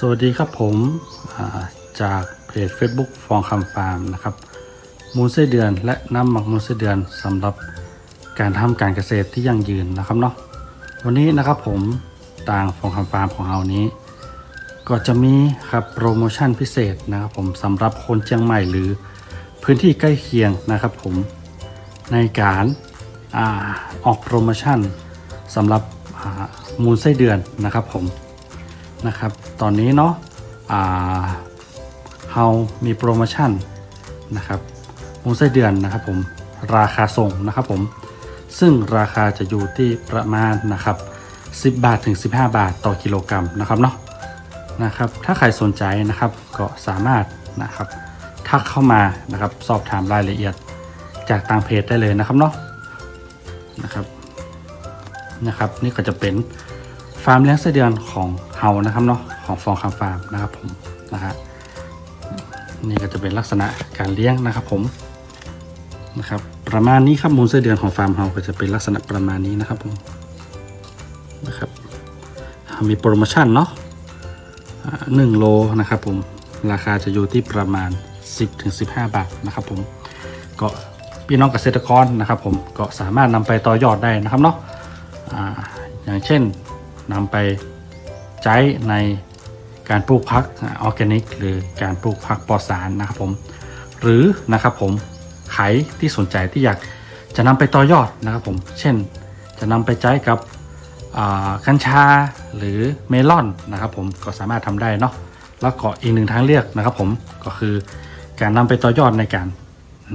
สวัสดีครับผมจากเพจ Facebook ฟองคำฟาร์มนะครับมูลไส้เดือนและน้ำหมักมูลไส้เดือนสำหรับการทำการเกษตรที่ยั่งยืนนะครับเนาะวันนี้นะครับผมต่างฟองคำฟาร์มของเรานี้ ก็จะมีครับโปรโมชั่นพิเศษนะครับผมสำหรับคนเชียงใหม่หรือพื้นที่ใกล้เคียงนะครับผมในการอาออกโปรโมชั่นสำหรับมูลไส้เดือนนะครับผม นะครับ ตอนนี้เนาะเฮามีโปรโมชั่นนะครับมูไส้เดือนนะครับผมราคาส่งนะครับผมซึ่งราคาจะอยู่ที่ประมาณนะครับ 10 บาทถึง 15 บาทต่อกิโลกรัมนะครับเนาะนะครับถ้าใครสนใจนะครับก็สามารถนะครับทักเข้ามานะครับสอบถามรายละเอียดจากทางเพจได้เลยนะครับเนาะนะครับนะครับ นี่ก็จะเป็น ฟาร์มเลี้ยงไส้เดือนของเฮานะครับเนาะของฟองคำฟาร์มนะครับผมนะฮะนี่ก็จะเป็นลักษณะการเลี้ยงนะครับผมนะครับประมาณนี้ครับมูลไส้เดือนของฟาร์มเฮาก็จะเป็นลักษณะประมาณนี้นะครับผมนะครับมีโปรโมชั่นเนาะหนึ่งโลนะครับผมราคาจะอยู่ที่ประมาณ 10-15 บาทนะครับผมก็พี่น้องเกษตรกรนะครับผมก็สามารถนำไปต่อยอดได้นะครับเนาะออย่างเช่น นำไปใช้ในการปลูกพักออร์แกนิก หรือการปลูกพักปลอดสารนะครับผมหรือนะครับผมใครที่สนใจที่อยากจะนำไปต่อยอดนะครับผมเช่นจะนำไปใช้กับกัญชาหรือเมลอนนะครับผมก็สามารถทำได้เนาะแล้วก็อีกหนึ่งทางเลือกนะครับผมก็คือการนำไปต่อยอดในการ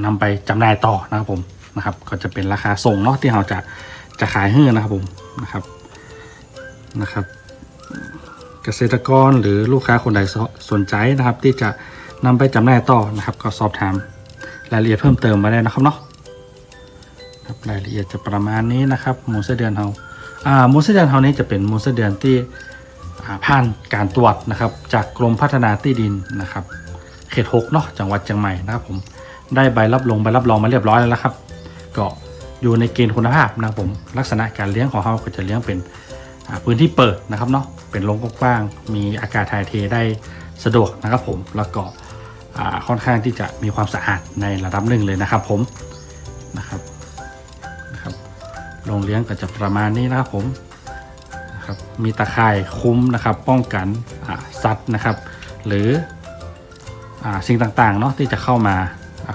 นำไปจำหน่ายต่อนะครับผมนะครับก็จะเป็นราคาส่งเนาะที่เราจะจะขายให้นะครับผมนะครับ นะครับ เกษตรกรหรือลูกค้าคนใดสนใจนะครับ ที่จะนำไปจำหน่ายต่อนะครับ ก็สอบถามรายละเอียดเพิ่มเติมมาได้นะครับเนาะครับรายละเอียดจะประมาณนี้นะครับหมูไส้เดือนเฮาอ่าหมูไส้เดือนเฮานี้จะเป็นหมูไส้เดือนที่ผ่านการตรวจนะครับ จากกรมพัฒนาที่ดินนะครับ เขตหกเนาะจังหวัดเชียงใหม่นะครับผมได้ใบรับรองใบรับรองมาเรียบร้อยแล้วนะครับ ก็อยู่ในเกณฑ์คุณภาพนะครับผมลักษณะการเลี้ยงของเขาก็จะเลี้ยงเป็น พื้นที่เปิดนะครับเนาะเป็นโรงกว้างๆมีอากาศถ่ายเทได้สะดวกนะครับผมแล้วก็ค่อนข้างที่จะมีความสะอาดในระดับหนึ่งเลยนะครับผมนะครับนะครับโรงเลี้ยงก็จะประมาณนี้นะครับผมนะครับมีตะข่ายคุ้มนะครับ ป้องกันสัตว์นะครับ หรืออสิ่งต่างๆเนาะที่จะเข้ามา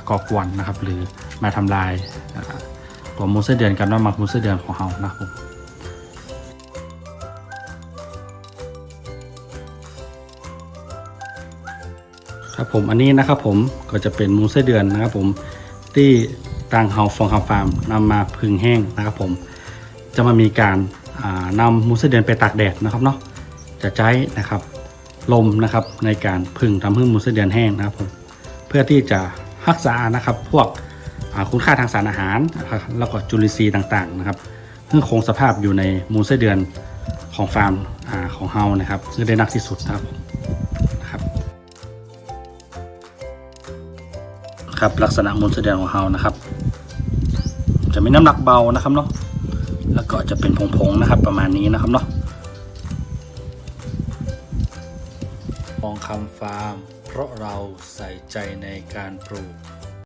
ก่อกวนนะครับ หรือมาทำลายตัวมูสเส้นเดือนกับน้ำหมักมูสเส้นเดือนของเรานะครับผม ครับผมอันนี้นะครับผมก็จะเป็นมูสเส้เดือนนะครับผมที่ต่างเฮาฟองคำฟาร์มนำมาพึ่งแห้งนะครับผม จะมามีการอ่านำมูสเส้เดือนไปตากแดดนะครับเนาะจะใช้นะครับลมนะครับในการพึ่งทำให้มูสเส้เดือนแห้งนะครับผมเพื่อที่จะรักษานะครับพวกคุณค่าทางสารอาหารแล้วก็จุลินทรีย์ต่างๆนะครับเพื่อคงสภาพอยู่ในมูลไส้เดือนของฟาร์มอของเฮานะครับซึ่งได้นักที่สุดครับผมนะครับ ครับลักษณะมูลแสดงของเฮานะครับ จะมีน้ำหนักเบานะครับเนาะแล้วก็จะเป็นผงๆนะครับ ประมาณนี้นะครับเนาะมองคำฟาร์ม เพราะเราใส่ใจในการปลูก